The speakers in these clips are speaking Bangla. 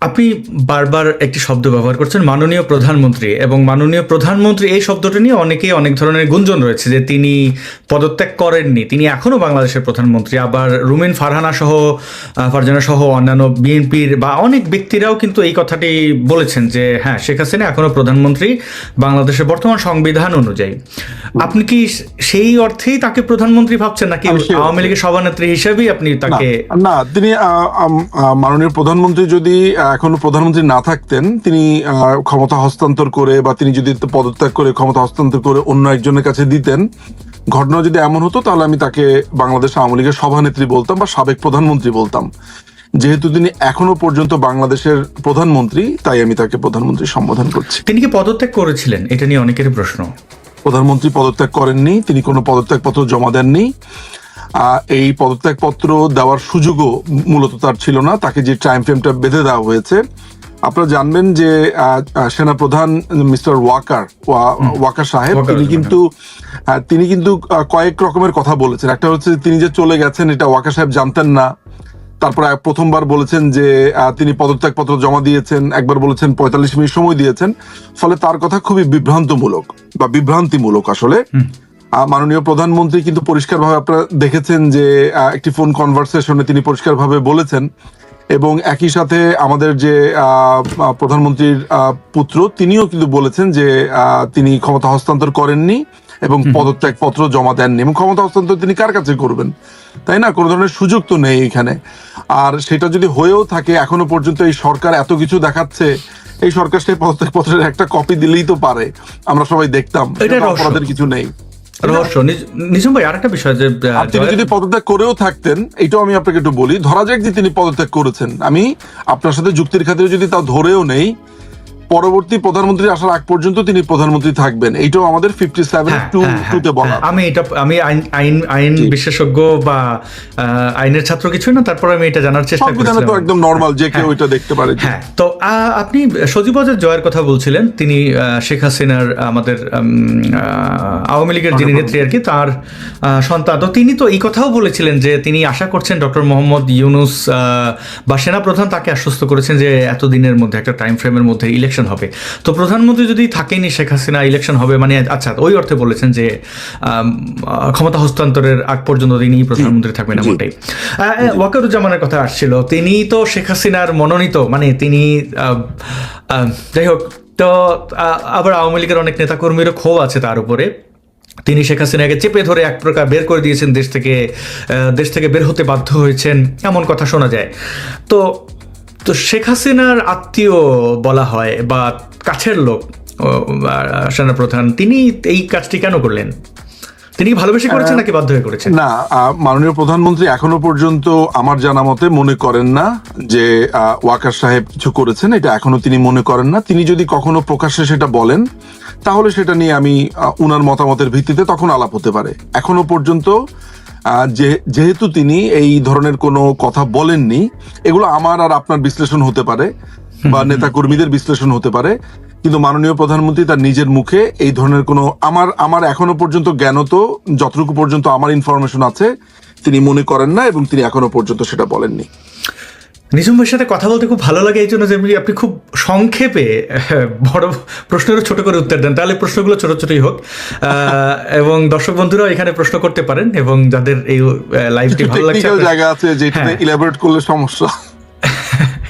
আপনি বারবার একটি শব্দ ব্যবহার করছেন মাননীয় প্রধানমন্ত্রী। এবং মাননীয় প্রধানমন্ত্রী এই শব্দটা নিয়ে অনেকেই অনেক ধরনের গুঞ্জন রয়েছে যে তিনি পদত্যাগ করেননি। তিনি এখনও বাংলাদেশের প্রধানমন্ত্রী। আবার রুমিন ফারহানা সহ ফারজানা সহ অন্যান্য বিএনপির বা অনেক ব্যক্তিরাও কিন্তু এই কথাটি বলেছেন যে হ্যাঁ শেখ হাসিনা এখনও প্রধানমন্ত্রী বাংলাদেশের বর্তমান সংবিধান অনুযায়ী। আপনি কি সেই অর্থেই তাকে প্রধানমন্ত্রী ভাবছেন নাকি আওয়ামী লীগের সভানেত্রী হিসেবেই আপনি তাকে না তিনি মাননীয় প্রধানমন্ত্রী যদি এখনও প্রধানমন্ত্রী না থাকতেন তিনি ক্ষমতা হস্তান্তর করে বা তিনি যদি পদত্যাগ করে ক্ষমতা হস্তান্তর করে অন্য একজনের কাছে দিতেন ঘটনা যদি এমন হতো তাহলে আমি তাকে বাংলাদেশ আওয়ামী লীগের সভানেত্রী বলতাম বা সাবেক প্রধানমন্ত্রী বলতাম। যেহেতু তিনি এখনও পর্যন্ত বাংলাদেশের প্রধানমন্ত্রী তাই আমি তাকে প্রধানমন্ত্রী সম্বোধন করছি। তিনি কি পদত্যাগ করেছিলেন? এটা নিয়ে অনেকের প্রশ্ন। প্রধানমন্ত্রী পদত্যাগ করেননি তিনি কোনো পদত্যাগপত্র জমা দেননি। এই পদত্যাগপত্র দেওয়ার সুযোগও মূলত তার ছিল না তাকে যে টাইম ফ্রেমটা বেঁধে দেওয়া হয়েছে। আপনারা জানবেন যে সেনাপ্রধান মিস্টার ওয়াকার ওয়াকার সাহেব তিনি কিন্তু তিনি কিন্তু কয়েক রকমের কথা বলেছেন। একটা হচ্ছে তিনি যে চলে গেছেন এটা ওয়াকার সাহেব জানতেন না। তারপরে প্রথমবার বলেছেন যে তিনি পদত্যাগপত্র জমা দিয়েছেন একবার বলেছেন পঁয়তাল্লিশ মিনিট সময় দিয়েছেন। ফলে তার কথা খুবই বিভ্রান্তমূলক বা বিভ্রান্তিমূলক আসলে। মাননীয় প্রধানমন্ত্রী কিন্তু পরিষ্কারভাবে আপনারা দেখেছেন যে একটি ফোন কনভারসেশনে তিনি পরিষ্কারভাবে বলেছেন এবং একই সাথে আমাদের যে প্রধানমন্ত্রীর পুত্র তিনিও কিন্তু বলেছেন যে আহ, তিনি ক্ষমতা হস্তান্তর করেননি এবং পদত্যাগ পত্র জমা দেননি এবং ক্ষমতা হস্তান্তর তিনি কার কাছে করবেন? তাই না? কোনো ধরনের সুযোগ তো নেই এখানে। আর সেটা যদি হয়েও থাকে এখনও পর্যন্ত এই সরকার এত কিছু দেখাচ্ছে এই সরকার সেই পদত্যাগ পত্রের একটা কপি দিলেই তো পারে। আমরা সবাই দেখতাম অপরাধের কিছু নেই। রহস্য। নিজ- নিজম ভাই আরেকটা বিষয় যে তিনি যদি পদত্যাগ করেও থাকতেন এটাও আমি আপনাকে একটু বলি ধরা যাক যে তিনি পদত্যাগ করেছেন। আমি আপনার সাথে যুক্তির খাতিরে যদি তা ধরেও নেই পরবর্তী প্রধানমন্ত্রী আসার আগ পর্যন্ত তিনি প্রধানমন্ত্রী থাকবেন। এইটাও আমাদের ফিফটি সেভেন হ্যাঁ, টু হ্যাঁ, হ্যাঁ, টুতে বলা। হ্যাঁ, আমি এটা আমি আইন আইন আইন বিশেষজ্ঞ বা আইনের ছাত্র কিছুই না তারপর আমি এটা জানার চেষ্টা সংবিধানে তো একদম নর্মাল যে কেউ এটা দেখতে পারে হ্যাঁ তো আপনি সজীবজের জয়ের কথা বলছিলেন। তিনি শেখ হাসিনার আমাদের উম, আহ, আওয়ামী লীগের যিনি নেত্রী আর কি তার আহ, সন্তান। তো তিনি তো এই কথাও বলেছিলেন যে তিনি আশা করছেন ডক্টর মোহাম্মদ ইউনুস আহ, বা সেনাপ্রধান তাকে আশ্বস্ত করেছেন যে এতদিনের মধ্যে একটা টাইম ফ্রেমের মধ্যে ইলেকশন হবে। তো প্রধানমন্ত্রী যদি থাকেনি শেখ হাসিনা ইলেকশন হবে মানে আচ্ছা ওই অর্থে বলেছেন যে ক্ষমতা হস্তান্তরের আগ পর্যন্ত তিনি প্রধানমন্ত্রী থাকবেন এমনটাই। ওয়াকারুজ্জামানের কথা আসছিল তিনি তো শেখ হাসিনার মনোনীত মানে তিনি যাই হোক তো আবার আওয়ামী লীগের অনেক নেতাকর্মীরও ক্ষোভ আছে তার উপরে। তিনি শেখ হাসিনাকে চেপে ধরে এক প্রকার বের করে দিয়েছেন দেশ থেকে আহ, দেশ থেকে বের হতে বাধ্য হয়েছেন এমন কথা শোনা যায়। তো তো শেখ হাসিনার আত্মীয় বলা হয় বা কাছের লোক সেনাপ্রধান তিনি এই কাজটি কেন করলেন? তিনি ভালোবেসে করেছেন নাকি বাধ্য হয়ে করেছেন? না মাননীয় প্রধানমন্ত্রী এখনও পর্যন্ত আমার জানা মতে মনে করেন না যে ওয়াকার সাহেব কিছু করেছেন এটা এখনও তিনি মনে করেন না। তিনি যদি কখনো প্রকাশ্যে সেটা বলেন তাহলে সেটা নিয়ে আমি উনার মতামতের ভিত্তিতে তখন আলাপ হতে পারে। এখনও পর্যন্ত আহ, যে- যেহেতু তিনি এই ধরনের কোনো কথা বলেননি এগুলো আমার আর আপনার বিশ্লেষণ হতে পারে বা নেতা কর্মীদের বিশ্লেষণ হতে পারে। কিন্তু মাননীয় প্রধানমন্ত্রী তার নিজের মুখে এই ধরনের কোনো আমার আমার এখনও পর্যন্ত জ্ঞান তো যতটুকু পর্যন্ত আমার ইনফরমেশন আছে তিনি মনে করেন না এবং তিনি এখনও পর্যন্ত সেটা বলেননি। নিজুম ভাইয়ের সাথে কথা বলতে খুব ভালো লাগে এই জন্য যে আপনি- খুব সংক্ষেপে বড় প্রশ্নেরও ছোট করে উত্তর দেন। তাহলে প্রশ্নগুলো ছোট ছোটই হোক। আহ, এবং দর্শক বন্ধুরাও এখানে প্রশ্ন করতে পারেন এবং যাদের এই লাইভটি ভালো লাগছে জায়গা আছে হ্যাঁ। ইলাবোরেট করলে সমস্যা।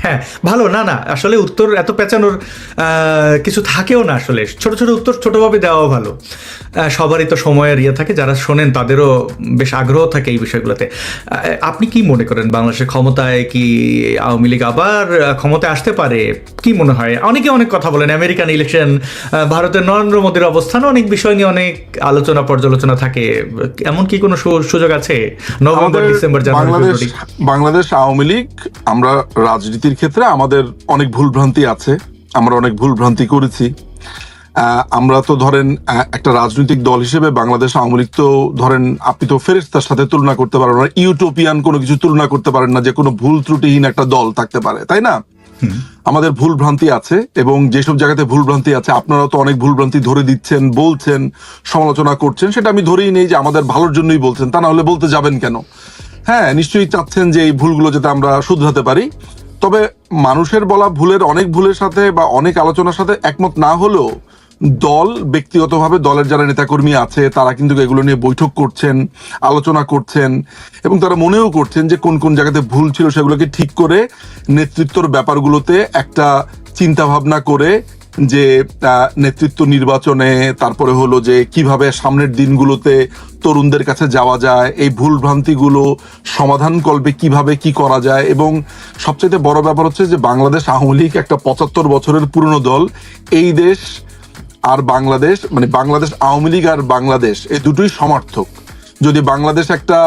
হ্যাঁ ভালো না না আসলে উত্তর এত পেঁচানোর কিছু থাকেও না আসলে। ছোট ছোট উত্তর ছোটভাবে দেওয়াও ভালো। সবারই তো সময়ের ইয়ে থাকে যারা শোনেন তাদেরও বেশ আগ্রহ থাকে এই বিষয়গুলোতে। আপনি কি মনে করেন বাংলাদেশের ক্ষমতায় কি আওয়ামী লীগ আবার ক্ষমতায় আসতে পারে? কি মনে হয়? অনেকে অনেক কথা বলেন আমেরিকান ইলেকশন ভারতের নরেন্দ্র মোদীর অবস্থান অনেক বিষয় নিয়ে অনেক আলোচনা পর্যালোচনা থাকে। এমন কি কোনো সুযোগ আছে? November December January Bangladesh Bangladesh Awami League আমরা রাজনীতির ক্ষেত্রে আমাদের অনেক ভুল ভ্রান্তি আছে। আমরা অনেক ভুল ভ্রান্তি করেছি আমরা তো ধরেন একটা রাজনৈতিক দল হিসেবে বাংলাদেশ আওয়ামী লীগ তো ধরেন আপনি তো ফেরেস্তার সাথে তুলনা করতে পারেন না ইউটোপিয়ান কোনো কিছু তুলনা করতে পারেন না যে কোনো ভুল ত্রুটিহীন একটা দল থাকতে পারে তাই না? আমাদের ভুল ভ্রান্তি আছে এবং যেসব জায়গাতে ভুল ভ্রান্তি আছে আপনারা তো অনেক ভুল ভ্রান্তি ধরে দিচ্ছেন বলছেন সমালোচনা করছেন সেটা আমি ধরেই নেই যে আমাদের ভালোর জন্যই বলছেন তা না হলে বলতে যাবেন কেন? হ্যাঁ নিশ্চয়ই চাচ্ছেন যে এই ভুলগুলো যাতে আমরা শুধরাতে পারি। তবে মানুষের বলা ভুলের অনেক ভুলের সাথে বা অনেক আলোচনার সাথে একমত না হলেও দল ব্যক্তিগতভাবে দলের যারা নেতাকর্মী আছে, তারা কিন্তু এগুলো নিয়ে বৈঠক করছেন, আলোচনা করছেন এবং তারা মনেও করছেন যে কোন কোন জায়গাতে ভুল ছিল সেগুলোকে ঠিক করে নেতৃত্বর ব্যাপারগুলোতে একটা চিন্তা ভাবনা করে যে নেতৃত্ব নির্বাচনে, তারপরে হলো যে, কীভাবে সামনের দিনগুলোতে তরুণদের কাছে যাওয়া যায়, এই ভুল ভ্রান্তিগুলো সমাধান কল্পে কীভাবে কি করা যায় এবং সবচেয়ে বড় ব্যাপার হচ্ছে যে, বাংলাদেশ আওয়ামী লীগ একটা পঁচাত্তর বছরের পুরনো দল। এই দেশ আর বাংলাদেশ মানে বাংলাদেশ আওয়ামী লীগ আর বাংলাদেশ, এই দুটোই সমার্থক। যদি বাংলাদেশ একটা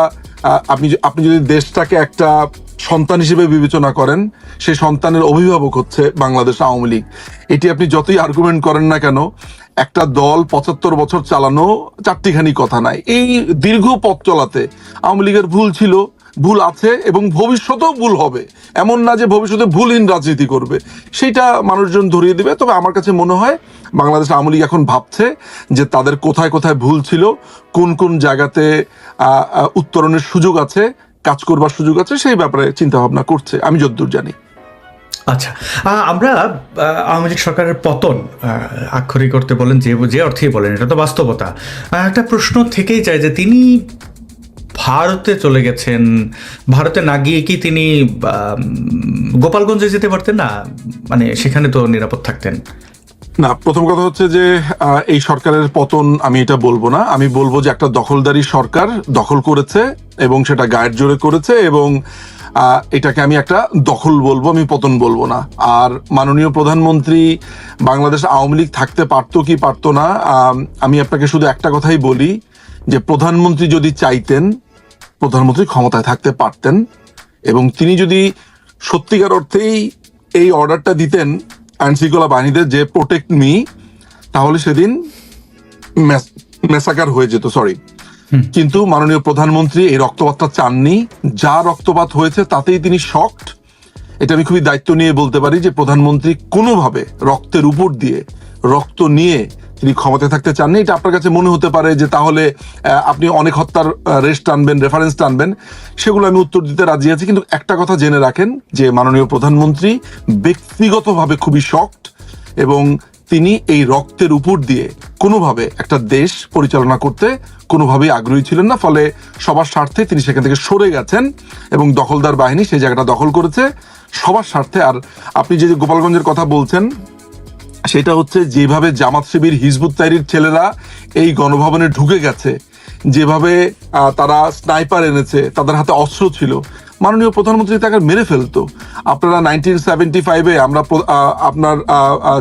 আপনি আপনি যদি দেশটাকে একটা সন্তান হিসেবে বিবেচনা করেন, সেই সন্তানের অভিভাবক হচ্ছে বাংলাদেশ আওয়ামী লীগ। এটি আপনি যতই আর্গুমেন্ট করেন না কেন, একটা দল পঁচাত্তর বছর চালানো চারটিখানি কথা নাই। এই দীর্ঘ পথ চলাতে আওয়ামী লীগের ভুল ছিল। ভুল আছে এবং ভবিষ্যতেও ভুল হবে। এমন না যে ভবিষ্যতে ভুলহীন রাজনীতি করবে। সেটা মানুষজন ধরিয়ে দিবে। তবে আমার কাছে মনে হয় বাংলাদেশ আওয়ামী লীগ এখন ভাবছে যে তাদের কোথায় কোথায় ভুল ছিল, কোন কোন জায়গাতে উত্তরণের সুযোগ আছে, কাজ করবার সুযোগ আছে, সেই ব্যাপারে চিন্তা ভাবনা করছে। আমি যদ্দূর জানি। আচ্ছা আমরা আওয়ামী লীগ সরকারের পতন আক্ষরিক করতে বলেন যে যে অর্থেই বলেন, এটা তো বাস্তবতা। একটা প্রশ্ন থেকেই যায় যে তিনি ভারতে চলে গেছেন। ভারতে না গিয়ে কি তিনি গোপালগঞ্জে যেতে পারতেন না? মানে সেখানে তো নিরাপদ থাকতেন। না, প্রথম কথা হচ্ছে যে এই সরকারের পতন আমি এটা বলব না। আমি বলব যে একটা দখলদারি সরকার দখল করেছে এবং সেটা গায়ের জোরে করেছে এবং এটাকে আমি একটা দখল বলব, আমি পতন বলব না। আর মাননীয় প্রধানমন্ত্রী বাংলাদেশ আওয়ামী লীগ থাকতে পারতো কি পারতো না আমি আপনাকে শুধু একটা কথাই বলি যে প্রধানমন্ত্রী যদি চাইতেন প্রধানমন্ত্রী ক্ষমতায় থাকতে পারতেন এবং তিনি যদি সত্যিকার অর্থেই এই অর্ডারটা দিতেন আইন শৃঙ্খলা বাহিনীদের যে প্রোটেক্ট মি তাহলে সেদিন মেসাকার হয়ে যেত সরি কিন্তু মাননীয় প্রধানমন্ত্রী এই রক্তপাতটা চাননি। যা রক্তপাত হয়েছে তাতেই তিনি শক্ট এটা আমি খুবই দায়িত্ব নিয়ে বলতে পারি যে প্রধানমন্ত্রী কোনোভাবে রক্তের উপর দিয়ে রক্ত নিয়ে তিনি ক্ষমতায় থাকতে চাননি। এটা আপনার কাছে মনে হতে পারে যে তাহলে আপনি অনেক হত্যার রেস্ট টানবেন রেফারেন্স টানবেন। সেগুলো আমি উত্তর দিতে রাজি আছি, কিন্তু একটা কথা জেনে রাখেন যে মাননীয় প্রধানমন্ত্রী ব্যক্তিগতভাবে খুবই শক্ট এবং তিনি এই রক্তের উপর দিয়ে কোনোভাবে একটা দেশ পরিচালনা করতে কোনোভাবেই আগ্রহী ছিলেন না, ফলে সবার স্বার্থে তিনি সেখান থেকে সরে গেছেন এবং দখলদার বাহিনী সেই জায়গাটা দখল করেছে। সবার স্বার্থে, আর আপনি যে যে গোপালগঞ্জের কথা বলছেন সেটা হচ্ছে যেভাবে জামাত শিবির হিজবুত তাইরির ছেলেরা এই গণভবনে ঢুকে গেছে, যেভাবে তারা স্নাইপার এনেছে, তাদের হাতে অস্ত্র ছিল। মাননীয় প্রধানমন্ত্রী তাকে মেরে ফেলতো। আপনারা নাইনটিন সেভেন্টি ফাইভে আমরা আপনার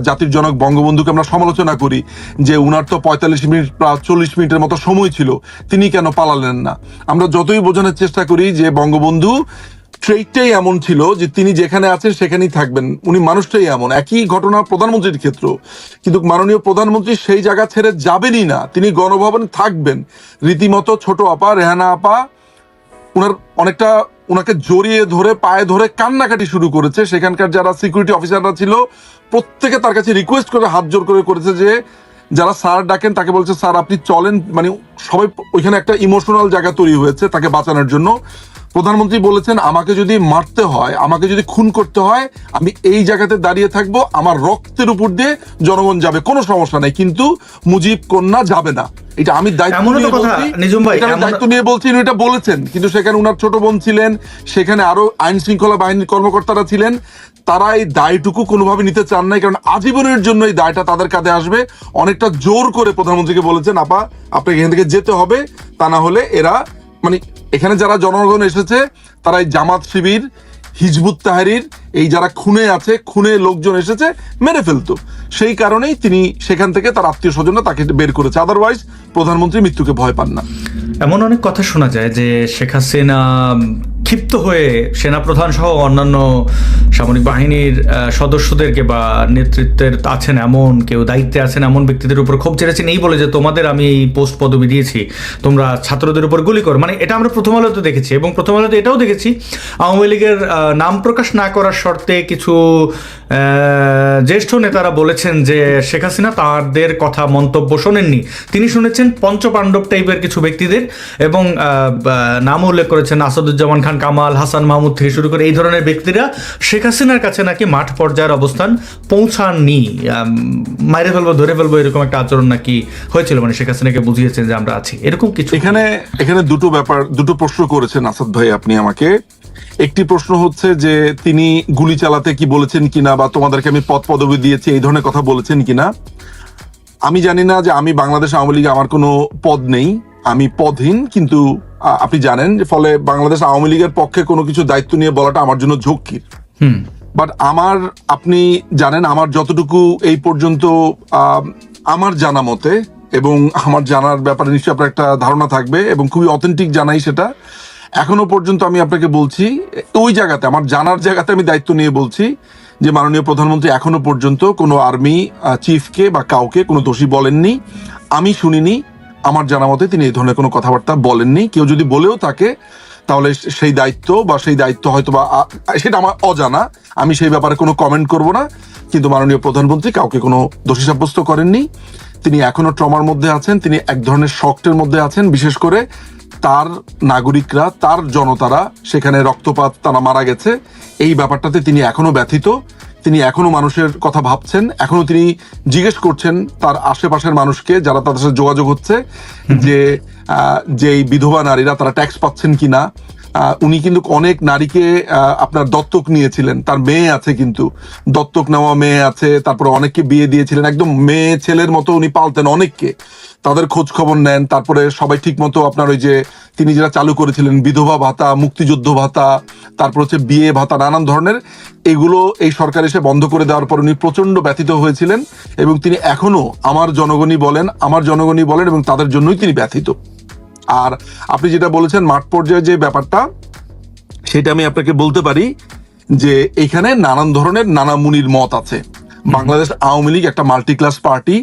জাতির জনক বঙ্গবন্ধুকে আমরা সমালোচনা করি যে উনার তো পঁয়তাল্লিশ মিনিট প্রায় চল্লিশ মিনিটের মতো সময় ছিল, তিনি কেন পালালেন না? আমরা যতই বোঝানোর চেষ্টা করি যে বঙ্গবন্ধু ট্রেডটাই এমন ছিল যে তিনি যেখানে আছেন সেখানেই থাকবেন। উনি মানুষটাই এমন, একই ঘটনা প্রধানমন্ত্রীর ক্ষেত্র। কিন্তু মাননীয় প্রধানমন্ত্রী সেই জায়গা ছেড়ে যাবেনই না। তিনি গণভবনে থাকবেন। রীতিমতো ছোট আপা, রেহানা আপা ওনার অনেকটা ওনাকে জড়িয়ে ধরে, পায়ে ধরে কান্নাকাটি শুরু করেছে। সেখানকার যারা সিকিউরিটি অফিসাররা ছিল, প্রত্যেকে তার কাছে রিকোয়েস্ট করে হাত জোর করে করেছে যে যারা স্যার ডাকেন তাকে বলছে স্যার আপনি চলেন। মানে সবাই ওইখানে একটা ইমোশনাল জায়গা তৈরি হয়েছে তাকে বাঁচানোর জন্য। প্রধানমন্ত্রী বলেছেন আমাকে যদি মারতে হয় আমাকে যদি খুন করতে হয় আমি এই জায়গাতে দাঁড়িয়ে থাকব আমার রক্তের উপর দিয়ে জনগণ যাবে। কোনো সমস্যা নেই কিন্তু মুজিব কন্যা যাবে না। এটা আমি দায়িত্ব নিয়ে বলছি। দায়িত্ব নিয়ে বলছি এটা বলেছেন। কিন্তু সেখানে উনার ছোট বোন ছিলেন সেখানে আরও আইন শৃঙ্খলা বাহিনীর কর্মকর্তারা ছিলেন। তারা এই দায়টুকু কোনোভাবে নিতে চান নাই, কারণ আজীবনের জন্য এই দায়টা তাদের কাঁধে আসবে। অনেকটা জোর করে প্রধানমন্ত্রীকে বলেছেন, আপা, আপনাকে এখান থেকে যেতে হবে। তা না হলে এরা মানে এখানে যারা জনগণ এসেছে তারা এই জামাত শিবির, হিজবুত তাহারির, এই যারা খুনে আছে, খুনে লোকজন এসেছে, মেরে ফেলতো। সেই কারণেই তিনি সেখান থেকে তার আত্মীয় স্বজনরা তাকে বের করেছে। আদারওয়াইজ প্রধানমন্ত্রী মৃত্যুকে ভয় পান না। এমন অনেক কথা শোনা যায় যে শেখ হাসিনা ক্ষিপ্ত হয়ে সেনাপ্রধান সহ অন্যান্য সামরিক বাহিনীর সদস্যদেরকে বা নেতৃত্বের আছেন এমন, কেউ দায়িত্বে আছেন এমন ব্যক্তিদের উপর ক্ষোভ ছেড়েছেন এই বলে যে তোমাদের আমি এই পোস্ট পদবি দিয়েছি, তোমরা ছাত্রদের উপর গুলি করো। মানে এটা আমরা প্রথম আলোতে দেখেছি এবং প্রথম আলোতে এটাও দেখেছি, আওয়ামী লীগের নাম প্রকাশ না করার শর্তে কিছু জ্যেষ্ঠ নেতারা বলেছেন যে শেখ হাসিনা তাদের কথা মন্তব্য শোনেননি। তিনি শুনেছেন পঞ্চপাণ্ডব টাইপের কিছু ব্যক্তিদের এবং নামও উল্লেখ করেছেন আসাদুজ্জামান খান কামাল, হাসান মাহমুদ থেকে শুরু করে এই ধরনের ব্যক্তিরা শেখ হাসিনার কাছে নাকি মাঠ পর্যায়ের অবস্থান পৌঁছাননি। মাইরে ফেলব, ধরে ফেলব এরকম একটা আচরণ নাকি হয়েছিল? মানে শেখ হাসিনাকে বুঝিয়েছেন যে আমরা আছি। এরকম কিছু? এখানে এখানে দুটো ব্যাপার, দুটো প্রশ্ন করেছেন আসাদ ভাই আপনি আমাকে। একটি প্রশ্ন হচ্ছে যে তিনি গুলি চালাতে কি বলেছেন কিনা বা তোমাদেরকে আমি পদ পদবি দিয়েছি, এই ধরনের কথা বলেছেন কিনা? আমি জানি না যে আমি বাংলাদেশ আওয়ামী লীগে, আমার কোনো পদ নেই। আমি পদহীন কিন্তু আপনি জানেন যে ফলে বাংলাদেশ আওয়ামী লীগের পক্ষে কোনো কিছু দায়িত্ব নিয়ে বলাটা আমার জন্য ঝক্কির হুম। বাট আমার আপনি জানেন আমার যতটুকু এই পর্যন্ত আমার জানা মতে এবং আমার জানার ব্যাপারে নিশ্চয়ই আপনার একটা ধারণা থাকবে এবং খুবই অথেন্টিক জানাই সেটা এখনও পর্যন্ত আমি আপনাকে বলছি ওই জায়গাতে আমার জানার জায়গাতে আমি দায়িত্ব নিয়ে বলছি যে মাননীয় প্রধানমন্ত্রী এখনও পর্যন্ত কোনো আর্মি চিফকে বা কাউকে কোনো দোষী বলেননি। আমি শুনিনি আমার জানা মতে তিনি এই ধরনের কোনো কথাবার্তা বলেননি। কেউ যদি বলেও থাকে তাহলে সেই দায়িত্ব বা সেই দায়িত্ব হয়তো বা সেটা আমার অজানা। আমি সেই ব্যাপারে কোনো কমেন্ট করব না। কিন্তু মাননীয় প্রধানমন্ত্রী কাউকে কোনো দোষী সাব্যস্ত করেননি। তিনি এখনও ট্রমার মধ্যে আছেন। তিনি এক ধরনের শক্টের মধ্যে আছেন। বিশেষ করে তার নাগরিকরা, তার জনতারা সেখানে রক্তপাত তারা মারা গেছে। এই ব্যাপারটাতে তিনি এখনও ব্যথিত। তিনি এখনও মানুষের কথা ভাবছেন এখনও তিনি জিজ্ঞেস করছেন তার আশেপাশের মানুষকে যারা তাদের সাথে যোগাযোগ হচ্ছে যে যে বিধবা নারীরা তারা ট্যাক্স পাচ্ছেন কিনা উনি কিন্তু অনেক নারীকে আপনার দত্তক নিয়েছিলেন। তার মেয়ে আছে কিন্তু। দত্তক নেওয়া মেয়ে আছে, তারপরে অনেককে বিয়ে দিয়েছিলেন। একদম মেয়ে ছেলের মতো উনি পালতেন অনেককে। তাদের খোঁজ খবর নেন, তারপরে সবাই ঠিক মতো আপনার ওই যে তিনি যেটা চালু করেছিলেন, বিধবা ভাতা, মুক্তিযুদ্ধ ভাতা, তারপর হচ্ছে বিয়ে ভাতা, নানান ধরনের, এগুলো এই সরকার এসে বন্ধ করে দেওয়ার পর উনি প্রচণ্ড ব্যথিত হয়েছিলেন এবং তিনি এখনও আমার জনগণই বলেন, আমার জনগণই বলেন এবং তাদের জন্যই তিনি ব্যথিত। আর আপনি যেটা বলেছেন মাঠ পর্যায়ে যে ব্যাপারটা, সেটা আমি আপনাকে বলতে পারি যে এখানে নানান ধরনের নানা মুনির মত আছে। বাংলাদেশ আওয়ামী লীগ একটা মাল্টি ক্লাস পার্টি।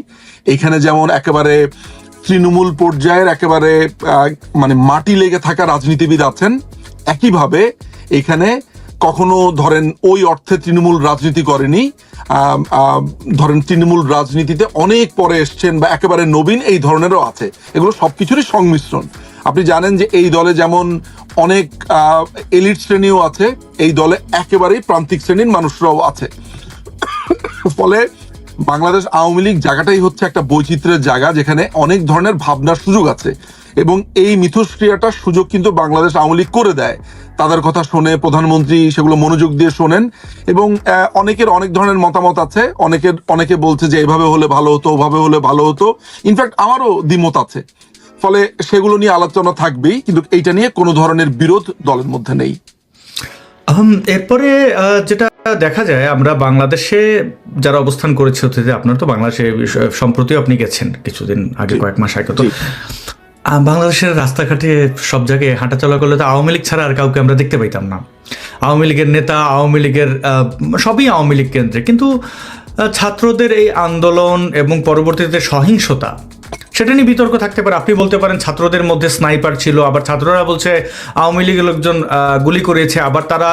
এখানে যেমন একেবারে তৃণমূল পর্যায়ের একেবারে মানে মাটি লেগে থাকা রাজনীতিবিদ আছেন, একইভাবে এখানে কখনো ধরেন ওই অর্থে তৃণমূল রাজনীতি করেনি ধরেন তৃণমূল রাজনীতিতে অনেক পরে এসছেন বা একেবারে নবীন এই ধরনেরও আছে। এগুলো সব কিছুরই সংমিশ্রণ। আপনি জানেন যে এই দলে যেমন অনেক এলিট শ্রেণীও আছে, এই দলে একেবারেই প্রান্তিক শ্রেণির মানুষরাও আছে। ফলে বাংলাদেশ আওয়ামী লীগ জায়গাটাই হচ্ছে একটা বৈচিত্র্যের জায়গা, যেখানে অনেক ধরনের ভাবনার সুযোগ আছে। এবং এই মিথস্ক্রিয়াটার সুযোগ কিন্তু বাংলাদেশ আওয়ামী লীগ করে দেয়। তাদের কথা শুনে প্রধানমন্ত্রী সেগুলো মনোযোগ দিয়ে শোনেন এবং অনেকের অনেক ধরনের মতামত আছে। অনেকের অনেকে বলছে যে এইভাবে হলে ভালো হতো ওভাবে হলে ভালো হতো। ইনফ্যাক্ট আমারও দ্বিমত আছে। ফলে সেগুলো নিয়ে আলোচনা থাকবেই কিন্তু এইটা নিয়ে কোনো ধরনের বিরোধ দলের মধ্যে নেই। এরপরে যেটা দেখা যায় আমরা বাংলাদেশে যারা অবস্থান করেছে আপনার তো বাংলাদেশে সম্প্রতি আপনি গেছেন কিছুদিন আগে কয়েক মাস আগে। তো বাংলাদেশের রাস্তাঘাটে সব জায়গায় হাঁটা চলা করলে তো আওয়ামী লীগ ছাড়া আর কাউকে আমরা দেখতে পাইতাম না। আওয়ামী লীগের নেতা, আওয়ামী লীগের সবই আওয়ামী লীগ কেন্দ্রে। কিন্তু ছাত্রদের এই আন্দোলন এবং পরবর্তীতে সহিংসতা সেটা নিয়ে বিতর্ক থাকতে পারে। আপনি বলতে পারেন ছাত্রদের মধ্যে স্নাইপার ছিল, আবার ছাত্ররা বলছে আওয়ামী লীগের লোকজন গুলি করেছে, আবার তারা,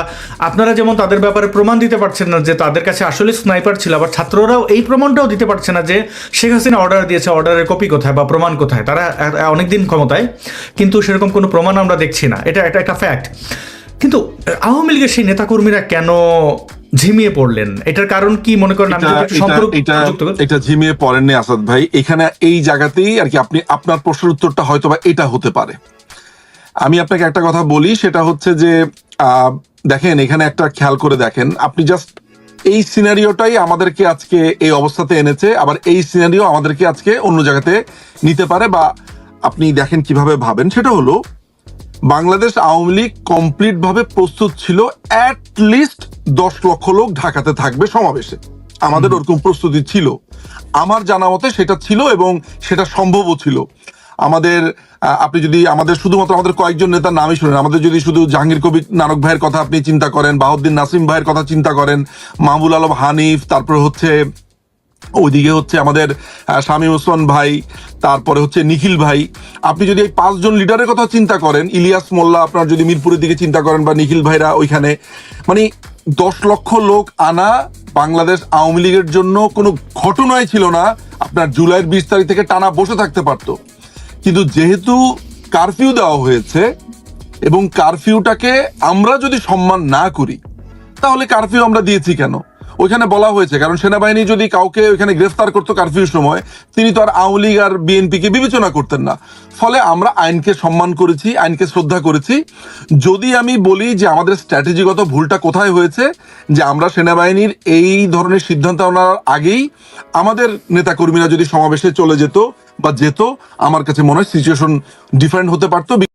আপনারা যেমন তাদের ব্যাপারে প্রমাণ দিতে পারছেন না যে তাদের কাছে আসলে স্নাইপার ছিল, আবার ছাত্ররাও এই প্রমাণটাও দিতে পারছে না যে শেখ হাসিনা অর্ডার দিয়েছে অর্ডারের কপি কোথায় বা প্রমাণ কোথায়। তারা অনেক দিন ক্ষমতায়, কিন্তু সেরকম কোনো প্রমাণ আমরা দেখছি না। এটা এটা একটা ফ্যাক্ট কিন্তু আওয়ামী লীগের সেই নেতাকর্মীরা কেন ঝিমিয়ে পড়লেন? এটার কারণ কি মনে করেন? এটা- ঝিমিয়ে পড়েননি আসাদ ভাই। এখানে এই জায়গাতেই আর কি আপনি আপনার প্রশ্নের উত্তরটা হয়তো বা এটা হতে পারে। আমি আপনাকে একটা কথা বলি সেটা হচ্ছে যে আহ, দেখেন এখানে একটা খেয়াল করে দেখেন। আপনি জাস্ট এই সিনারিওটাই আমাদেরকে আজকে এই অবস্থাতে এনেছে আবার এই সিনারিও আমাদেরকে আজকে অন্য জায়গাতে নিতে পারে বা আপনি দেখেন কীভাবে ভাবেন। সেটা হলো বাংলাদেশ আওয়ামী লীগ কমপ্লিট ভাবে প্রস্তুত ছিল অ্যাট লিস্ট দশ লক্ষ লোক ঢাকাতে থাকবে সমাবেশে। আমাদের ওরকম প্রস্তুতি ছিল। আমার জানা মতে সেটা ছিল এবং সেটা সম্ভবও ছিল। আমাদের আপনি যদি আমাদের শুধুমাত্র আমাদের কয়েকজন নেতার নামই শুনেন আমাদের যদি শুধু জাহাঙ্গীর কবির নানক ভাইয়ের কথা আপনি চিন্তা করেন বাহুদ্দিন নাসিম ভাইয়ের কথা চিন্তা করেন মাহবুল আলম হানিফ তারপর হচ্ছে ওইদিকে হচ্ছে আমাদের শামীম ওসমান ভাই, তারপরে হচ্ছে নিখিল ভাই। আপনি যদি এই পাঁচজন লিডারের কথা চিন্তা করেন, ইলিয়াস মোল্লা আপনার যদি মিরপুরের দিকে চিন্তা করেন বা নিখিল ভাইরা ওইখানে মানে দশ লক্ষ লোক আনা বাংলাদেশ আওয়ামী লীগের জন্য কোনো ঘটনাই ছিল না, আপনার জুলাইয়ের বিশ তারিখ থেকে টানা বসে থাকতে পারতো। কিন্তু যেহেতু কারফিউ দেওয়া হয়েছে এবং কারফিউটাকে আমরা যদি সম্মান না করি, তাহলে কারফিউ আমরা দিয়েছি কেন? ওইখানে বলা হয়েছে, কারণ সেনাবাহিনী যদি কাউকে ওইখানে গ্রেফতার করতো কারফিউর সময়, তিনি তো আর আওয়ামী লীগ আর বিএনপিকে বিবেচনা করতেন না। ফলে আমরা আইনকে সম্মান করেছি, আইনকে শ্রদ্ধা করেছি। যদি আমি বলি যে আমাদের স্ট্র্যাটেজিগত ভুলটা কোথায় হয়েছে, যে আমরা সেনাবাহিনীর এই ধরনের সিদ্ধান্ত নেওয়ার আগেই আমাদের নেতাকর্মীরা যদি সমাবেশে চলে যেত বা যেত, আমার কাছে মনে হয় সিচুয়েশন ডিফারেন্ট হতে পারতো।